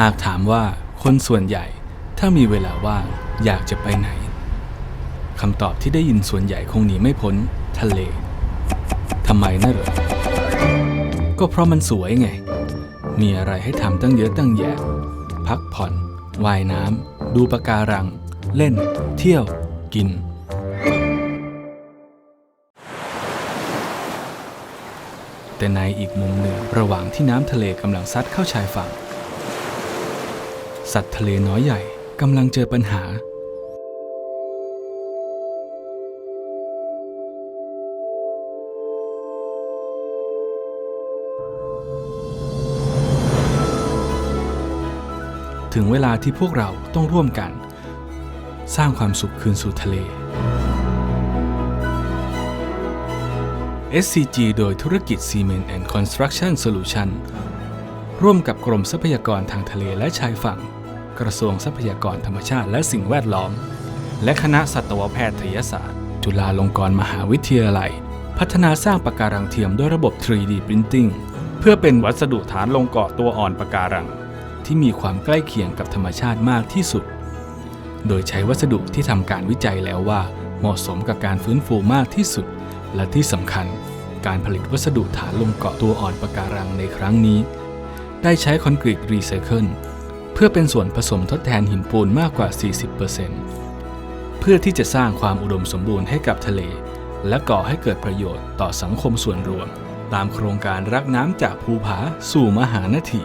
หากถามว่าคนส่วนใหญ่ถ้ามีเวลาว่างอยากจะไปไหนคำตอบที่ได้ยินส่วนใหญ่คงหนีไม่พ้นทะเลทำไมน่ะเหรอ ก็เพราะมันสวยไง มีอะไรให้ทำตั้งเยอะตั้งแยะ พักผ่อน ว่ายน้ำ ดูปะการัง เล่น เที่ยว กิน แต่ในอีกมุมหนึ่งระหว่างที่น้ำทะเลกำลังซัดเข้าชายฝั่ง สัตว์ทะเลน้อยใหญ่กำลังเจอปัญหา ถึงเวลาที่พวกเราต้องร่วมกัน สร้างความสุขคืนสู่ทะเล SCG โดยธุรกิจ Cement and Construction Solution ร่วมกับกรมทรัพยากรทางทะเลและชายฝั่ง กระทรวงทรัพยากรธรรมชาติและสิ่งแวดล้อม และคณะสัตวแพทยศาสตร์ จุฬาลงกรณ์มหาวิทยาลัย พัฒนาสร้างปะการังเทียมด้วยระบบ 3D Printing เพื่อเป็นวัสดุฐานลงเกาะตัวอ่อนปะการัง ที่มีความใกล้เคียงกับธรรมชาติมากที่สุด โดยใช้วัสดุที่ทำการวิจัยแล้วว่า เหมาะสมกับการฟื้นฟูมากที่สุด และที่สำคัญ การผลิตวัสดุฐานลงเกาะตัวอ่อนปะการังในครั้งนี้ ได้ใช้คอนกรีตรีไซเคิลเพื่อเป็นส่วนผสมทดแทนหินปูนมากกว่า 40%เพื่อที่จะสร้างความอุดมสมบูรณ์ให้กับทะเล และก่อให้เกิดประโยชน์ต่อสังคมส่วนรวม ตามโครงการรักน้ำจากภูผาสู่มหานาที